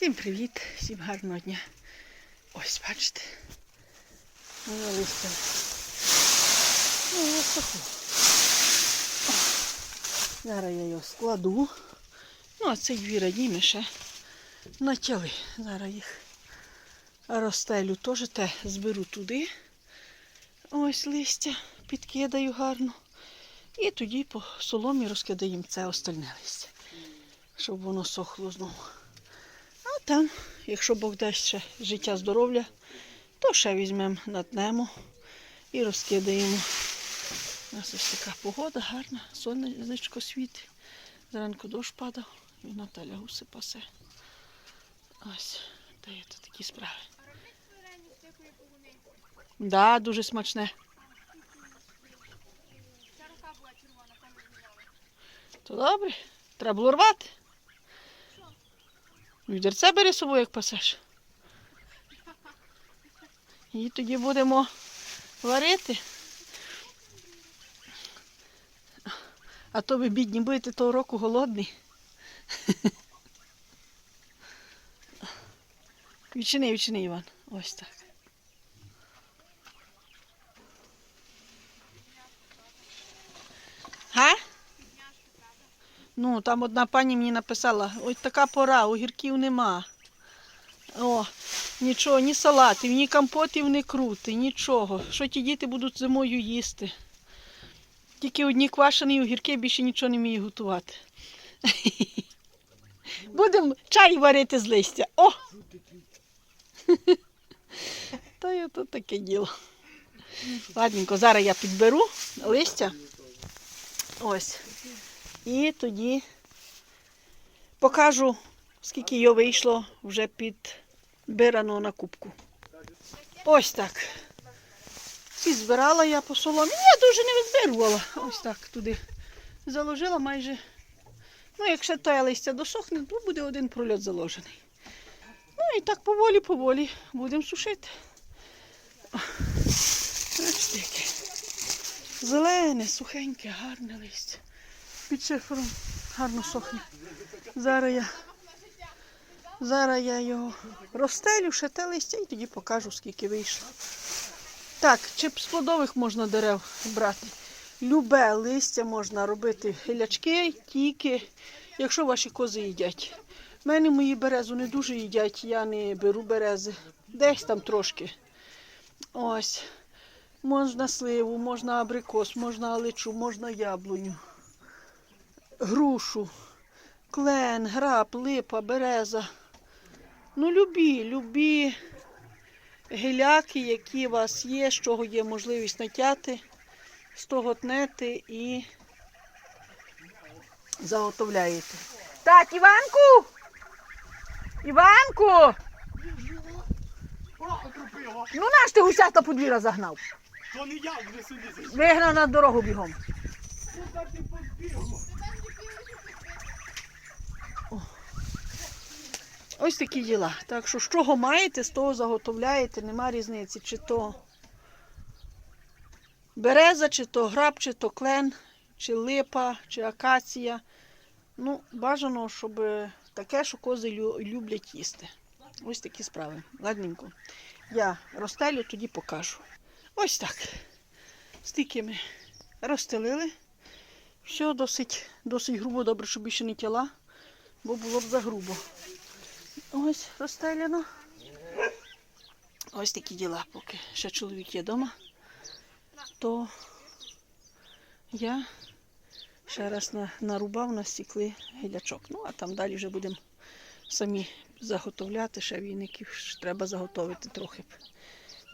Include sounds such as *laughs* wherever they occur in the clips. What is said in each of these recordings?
Всім привіт, всім гарного дня. Ось, бачите. Моє листя. Ну, ось таку. Зараз я його складу. Ну, а цей дві радіми ще натяли. Зараз їх розстелю. Теж те зберу туди. Ось листя, підкидаю гарно. І тоді по соломі розкидаємо це остальне листя, щоб воно сохло знову. Там, якщо Бог дасть ще життя здоров'я, то ще візьмемо, натнемо і розкидаємо. У нас ось така погода гарна, сонечко світить. Зранку дощ падав і Наталя гуси пасе. Ось, та є тут такі справи. Да, дуже смачне. То добре. Треба було рвати. Відерце бери з собою, як пасеш. І тоді будемо варити. А то ви бідні будете того року голодні. Відчини, відчини, Іван. Ось так. Га? Ну, там одна пані мені написала, ось така пора, огірків нема. О, нічого, ні салатів, ні компотів не крути, нічого. Що ті діти будуть зимою їсти? Тільки одні квашені огірки більше нічого не вмію готувати. *laughs* Будемо чай варити з листя. О! *laughs* Та й ото таке діло. Ладненько, зараз я підберу листя. Ось. І тоді покажу, скільки його вийшло вже підбирано на кубку. Ось так. Ці збирала я по соломі. Я дуже не відбирувала. Ось так туди заложила майже. Ну, якщо те листя досохне, то буде один прольот заложений. Ну і так поволі-поволі будемо сушити. Бачите, яке. Зелене, сухеньке, гарне листя. Під шифером гарно сохне. Зараз я, зараз я його розстелю, ще те листя і тоді покажу, скільки вийшло. Так, чи з плодових можна дерев брати? Любе листя можна робити гілячки, тіки, якщо ваші кози їдять. У мене мої березу не дуже їдять, я не беру берези. Десь там трошки. Ось. Можна сливу, можна абрикос, можна аличу, можна яблуню, грушу, клен, граб, липа, береза. Ну, любі, любі гіляки, які у вас є, з чого є можливість натяти, з того тнете і заготовляєте. Так, Іванку! Іванку! Ну наш ти гусят на подвір'я загнав. То не я вже сюди зайшов. Вигнав на дорогу бігом. Куди ти побігла? Ось такі діла. Так що, з чого маєте, з того заготовляєте, нема різниці, чи то береза, чи то граб, чи то клен, чи липа, чи акація. Ну, бажано, щоб таке, що кози люблять їсти. Ось такі справи. Ладненько. Я розстелю, тоді покажу. Ось так. Стільки ми розстелили. Все досить, досить грубо, добре, щоб більше не тіла, бо було б загрубо. Ось розстеляно. Ось такі діла, поки ще чоловік є вдома, то я ще раз на, нарубав на стікли гілячок. Ну, а там далі вже будемо самі заготовляти, ще віників ж треба заготовити трохи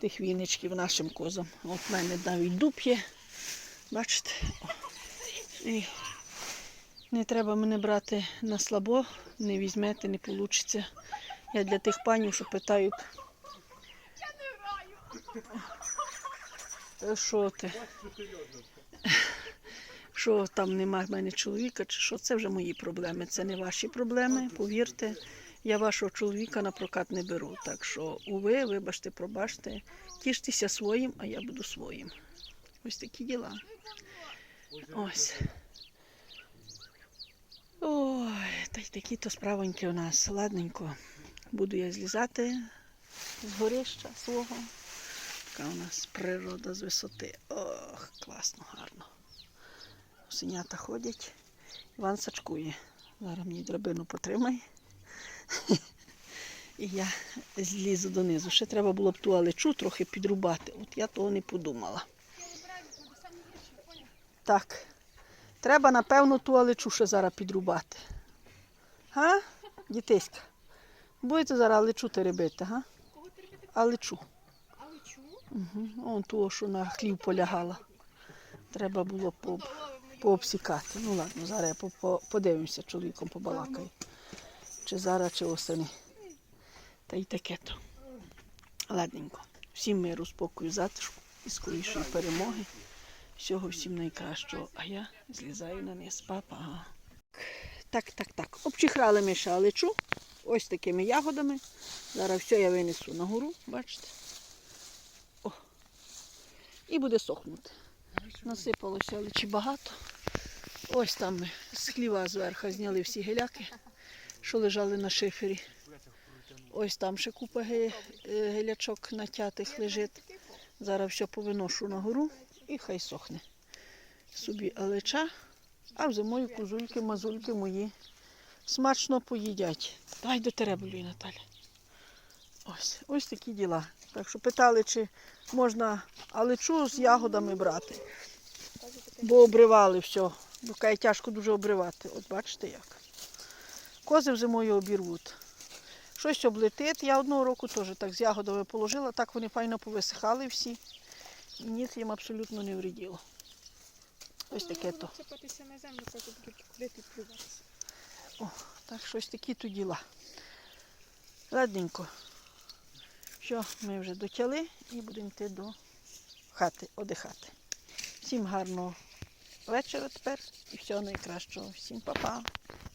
тих віничків нашим козам. От в мене навіть дуб є. Бачите? І не треба мене брати на слабо, не візьмете, не вийде. Я для тих панів, що питають, «Е, що ти? Що там нема в мене чоловіка, чи що, це вже мої проблеми. Це не ваші проблеми, повірте. Я вашого чоловіка на прокат не беру. Так що, уви, вибачте, пробачте, тіштеся своїм, а я буду своїм. Ось такі діла. Ось. Ой, та й такі то справоньки у нас. Ладненько. Буду я злізати з горища свого. Така у нас природа з висоти. Ох, класно, гарно. Синята ходять. Іван сачкує. Зараз мені драбину потримай. *laughs* І я злізу донизу. Ще треба було б ту алечу трохи підрубати. От я того не подумала. Так. Треба, напевно, ту алечу ще зараз підрубати. Га? Дітиська. Будете зараз алечу теребити, га? Алечу. Але? Угу. Он ту, що на хлів полягала. Треба було по, пообсікати. Ну ладно, зараз я по, по, подивимося, чоловіком побалакаю. Чи зараз, чи осени. Та й таке то. Ладненько. Всім миру, спокою, затишку і скорішої перемоги. Всього всім найкращого. А я злізаю на низ. Па-па. Так, так, так. Обчихрали ми шаличу. Ось такими ягодами. Зараз все я винесу на гору, бачите. О. І буде сохнути. Насипалося личі багато. Ось там ми з хліва зверху зняли всі геляки, що лежали на шифері. Ось там ще купа е, гелячок натятих лежить. Зараз все повиношу на гору і хай сохне. Собі алеча, а в зимою козульки, мазульки мої смачно поїдять. Давай до теребулі, Наталя. Ось, ось такі діла. Так що питали, чи можна алечу з ягодами брати. Бо обривали все. Бо каже, тяжко дуже обривати. От бачите як. Кози зимою обірвуть. Щось облетить. Я одного року теж так з ягодами положила, так вони файно повисихали всі. Ніц їм абсолютно не вреділо. Ось таке то. Цепатися на землю, поки будуть ходити плюватися. Так, щось такі то діла. Ладненько. Що, ми вже дотяли і будемо йти до хати, одихати. Всім гарного вечора тепер і всього найкращого. Всім па-па.